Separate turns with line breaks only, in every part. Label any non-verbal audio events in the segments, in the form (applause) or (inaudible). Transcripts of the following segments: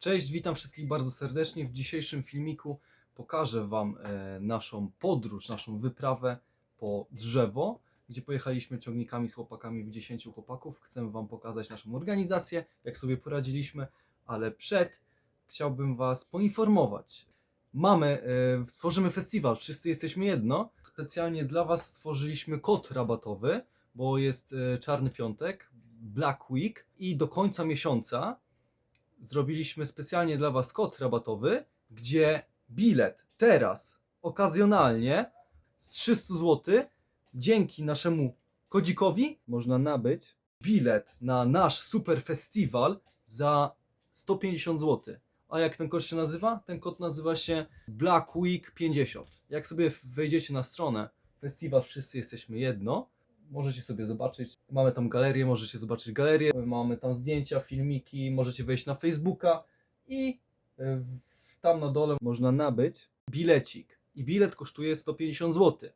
Cześć, witam wszystkich bardzo serdecznie. W dzisiejszym filmiku pokażę Wam e, naszą podróż, naszą wyprawę po drzewo, gdzie pojechaliśmy ciągnikami z chłopakami w 10 chłopaków. Chcę Wam pokazać naszą organizację, jak sobie poradziliśmy, ale przed chciałbym Was poinformować. Mamy, e, tworzymy festiwal, wszyscy jesteśmy jedno. Specjalnie dla Was stworzyliśmy kod rabatowy, bo jest e, czarny piątek, Black Week i do końca miesiąca zrobiliśmy specjalnie dla Was kod rabatowy, gdzie bilet teraz okazjonalnie z 300 zł dzięki naszemu kodzikowi można nabyć bilet na nasz super festiwal za 150 zł. A jak ten kod się nazywa? Ten kod nazywa się Black Week 50. Jak sobie wejdziecie na stronę festiwal Wszyscy Jesteśmy Jedno, możecie sobie zobaczyć. Mamy tam galerię, możecie zobaczyć galerię. Mamy tam zdjęcia, filmiki, możecie wejść na Facebooka i w- tam na dole można nabyć bilecik. I bilet kosztuje 150 zł,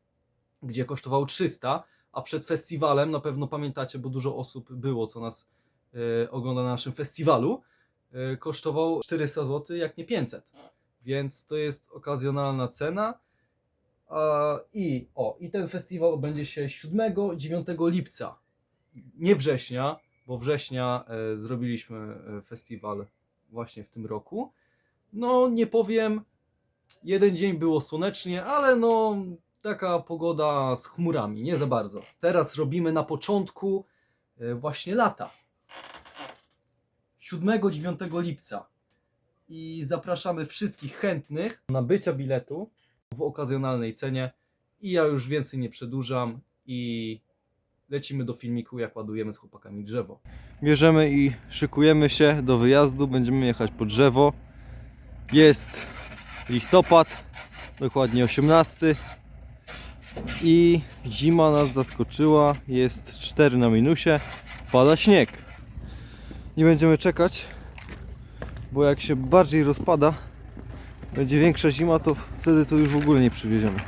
gdzie kosztował 300, a przed festiwalem, na pewno pamiętacie, bo dużo osób było, co nas y, ogląda na naszym festiwalu, y, kosztował 400 zł, jak nie 500. Więc to jest okazjonalna cena. I o, i ten festiwal odbędzie się 7-9 lipca. Nie września, bo września e, zrobiliśmy e, festiwal właśnie w tym roku. No, nie powiem, jeden dzień było słonecznie, ale no, taka pogoda z chmurami, nie za bardzo. Teraz robimy na początku e, właśnie lata. 7-9 lipca. I zapraszamy wszystkich chętnych na bycia biletu w okazjonalnej cenie. I ja już więcej nie przedłużam i lecimy do filmiku, jak ładujemy z chłopakami drzewo. Bierzemy i szykujemy się do wyjazdu. Będziemy jechać po drzewo. Jest listopad, dokładnie 18. I zima nas zaskoczyła. Jest 4 na minusie. Pada śnieg. Nie będziemy czekać, bo jak się bardziej rozpada, będzie większa zima, to wtedy to już w ogóle nie przywieziemy.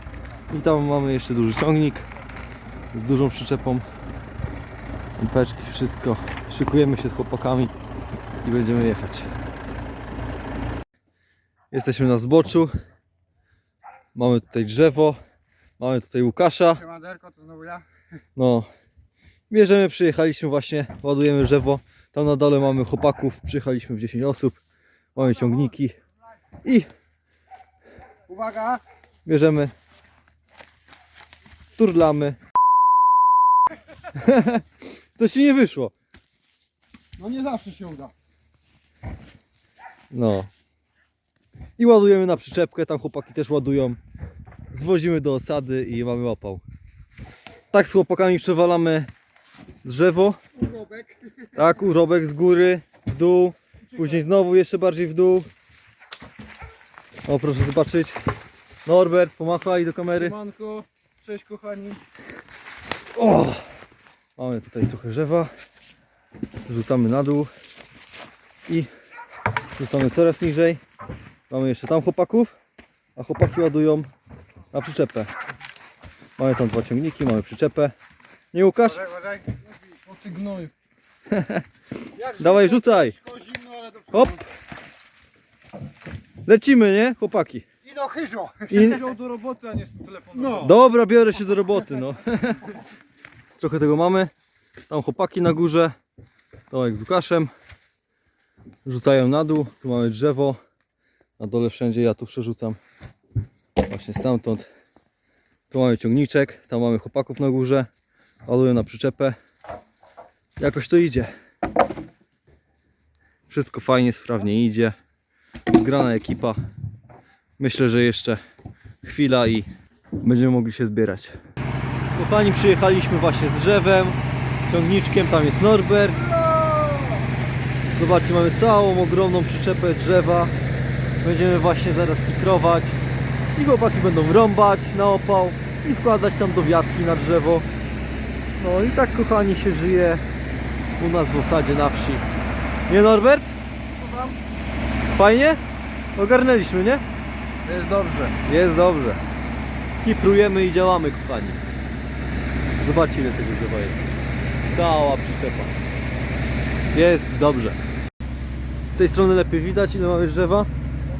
I tam mamy jeszcze duży ciągnik z dużą przyczepą. Pompeczki, wszystko. Szykujemy się z chłopakami i będziemy jechać. Jesteśmy na zboczu. Mamy tutaj drzewo. Mamy tutaj Łukasza.
Siemanderko, to znowu ja.
No. Bierzemy, przyjechaliśmy właśnie, ładujemy drzewo. Tam na dole mamy chłopaków, przyjechaliśmy w 10 osób. Mamy ciągniki i
Uwaga!
bierzemy, turlamy. (laughs) Coś ci nie wyszło.
No nie zawsze się uda.
No. I ładujemy na przyczepkę, tam chłopaki też ładują. Zwozimy do osady i mamy łapał. Tak z chłopakami przewalamy drzewo.
Urobek.
Tak, urobek z góry, w dół, później znowu jeszcze bardziej w dół. O, proszę zobaczyć. Norbert, pomachaj do kamery.
Siemanko. Cześć kochani.
O! Mamy tutaj trochę drzewa. Rzucamy na dół. I rzucamy coraz niżej. Mamy jeszcze tam chłopaków, a chłopaki ładują na przyczepę. Mamy tam dwa ciągniki, mamy przyczepę. Nie Łukasz?
O ty gnoj. Jak
Dawaj, rzucaj. Hop. Lecimy, nie? Chłopaki.
I do chyżo.
I...
Do roboty, a nie z telefonu. No.
Dobra, biorę się do roboty, no. (laughs) Trochę tego mamy. Tam chłopaki na górze. Tomek z Łukaszem. Rzucają na dół. Tu mamy drzewo. Na dole wszędzie ja tu przerzucam. Właśnie stamtąd. Tu mamy ciągniczek. Tam mamy chłopaków na górze. Ładują na przyczepę. Jakoś to idzie. Wszystko fajnie, sprawnie idzie. Zgrana ekipa. Myślę, że jeszcze chwila i będziemy mogli się zbierać. Kochani, przyjechaliśmy właśnie z drzewem, ciągniczkiem, tam jest Norbert. Zobaczcie, mamy całą ogromną przyczepę drzewa. Będziemy właśnie zaraz kikrować i chłopaki będą rąbać na opał i wkładać tam do wiatki na drzewo. No i tak kochani się żyje u nas w osadzie na wsi. Nie Norbert? Fajnie? Ogarnęliśmy, nie?
Jest dobrze.
Jest dobrze. Kiprujemy i działamy, kochani. Zobaczcie ile tego drzewa jest. Cała przyczepa. Jest dobrze. Z tej strony lepiej widać ile mamy drzewa.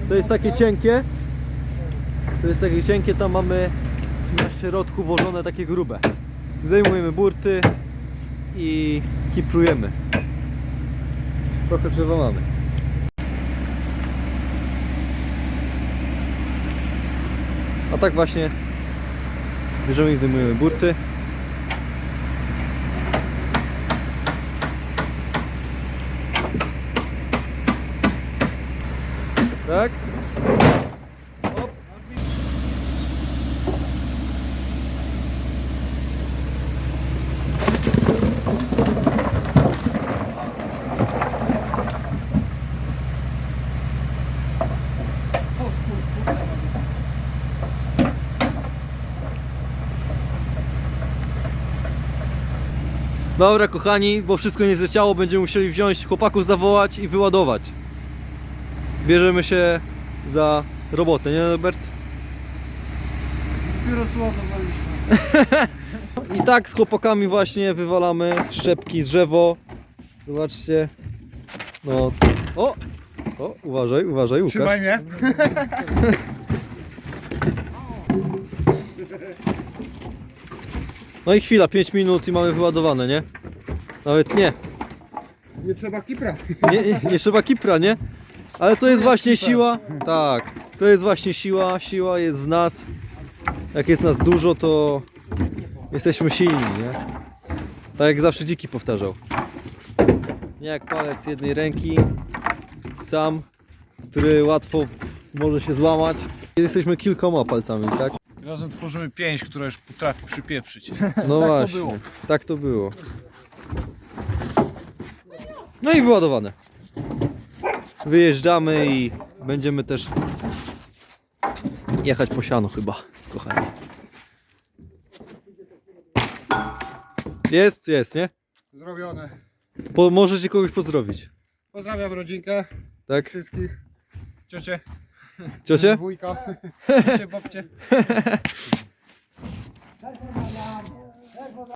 To jest takie cienkie. To jest takie cienkie, tam mamy na środku włożone takie grube. Zdejmujemy burty i kiprujemy. Trochę drzewa mamy. A tak właśnie bierzemy i zdejmujemy burty. Tak? Dobra kochani, bo wszystko nie zleciało, będziemy musieli wziąć chłopaków zawołać i wyładować. Bierzemy się za robotę, nie Norbert?
Dopiero co. (laughs)
I tak z chłopakami właśnie wywalamy z przyczepki drzewo. Zobaczcie. No. O! O, uważaj, uważaj, Łukasz.
Trzymaj mnie. (laughs)
No i chwila, 5 minut i mamy wyładowane, nie? Nawet nie.
Nie trzeba kipra.
Nie, nie, nie trzeba kipra, nie? Ale to jest właśnie siła. Tak, to jest właśnie siła. Siła jest w nas. Jak jest nas dużo, to jesteśmy silni, nie? Tak jak zawsze dziki powtarzał. Nie jak palec jednej ręki, sam, który łatwo może się złamać. Jesteśmy kilkoma palcami, tak?
Razem tworzymy pięć, która już potrafi przypieprzyć. (laughs)
No
to
właśnie,
było.
tak to było. No i wyładowane. Wyjeżdżamy i będziemy też jechać po siano chyba, kochani. Jest, jest, nie?
Zrobione.
Po, możecie kogoś pozdrowić,
Pozdrawiam rodzinkę,
tak?
wszystkich. Ciocie,
Ciosie?
Wujka. Babcie, babcie. (laughs)